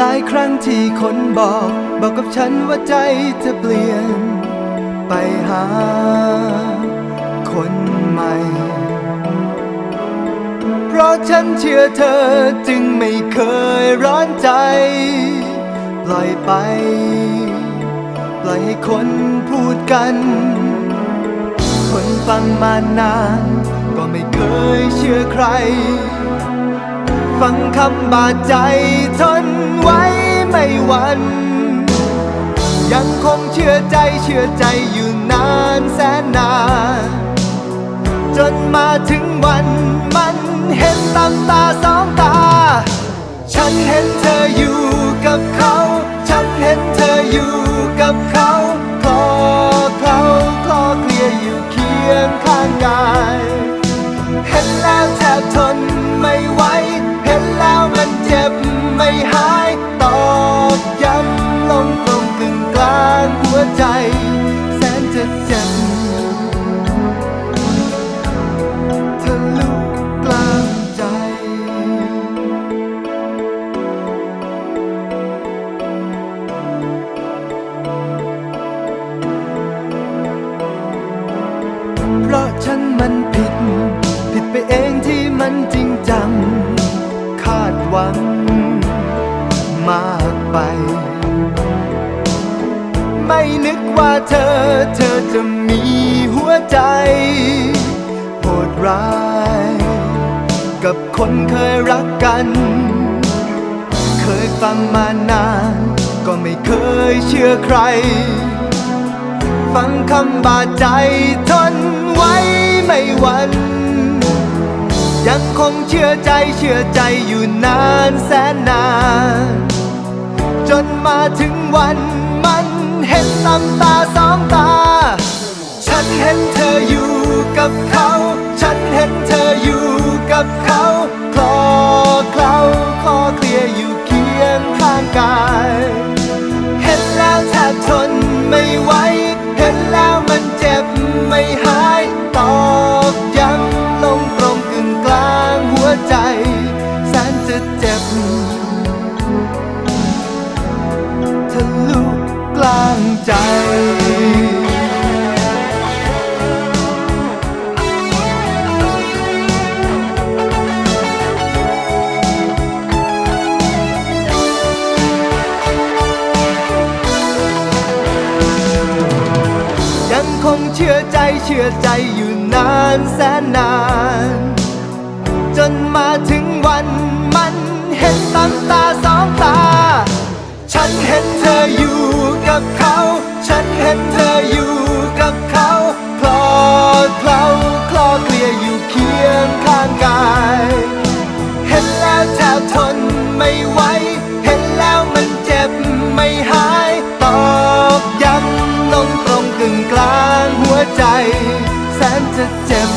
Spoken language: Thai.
หลายครั้งที่คนบอก บอกกับฉันว่าใจจะเปลี่ยน ไปหา คนใหม่ เพราะฉันเชื่อเธอจึงไม่เคยร้อนใจ ปล่อยไป ปล่อยให้คนพูดกัน คนฟังมานาน ก็ไม่เคยเชื่อใคร ฟังคำบาดใจทนไว้ไม่หวันยังคงเชื่อใจเชื่อใจอยู่นานแสนนาน จนมาถึงวันมันเห็นตามตาสองตา ฉันเห็นเธออยู่กับเขา ฉันเห็นเธออยู่กับเขา วใจ แสนจะเจ็บทะลุกลางใจ เพราะฉันมันผิด ผิดไปเองที่มันจริงจัง เธอธอจะมีหัวใจโหดร้าย กับคนเคยรักกัน เคยฟังมานาน ก็ไม่เคยเชื่อใคร ฟังคำบาดใจทนไว้ไม่หวันยังคงเชื่อใจเชื่อใจอยู่นานแสนนาน จนมาถึงวัน มันเห็นตาสองตา ฉันเห็นเธออยู่กับเขา ฉันเห็นเธออยู่กับเขาคลอเคล้าคอเคลียอยู่เคียงข้างกาย เห็นแล้วแทบทนไม่ไหว เห็นแล้วมันเจ็บไม่หายตอกย้ำลงตรงกึ่งกลางหัวใจ แสนจะเจ็บ ใจ ยังคงเชื่อใจเชื่อใจอยู่นานแสนนาน จนมาถึงวัน ไม่ไหว เห็นแล้วมันเจ็บไม่หาย ตอกย้ำลงตรงกึ่งกลางหัวใจ แสนจะเจ็บ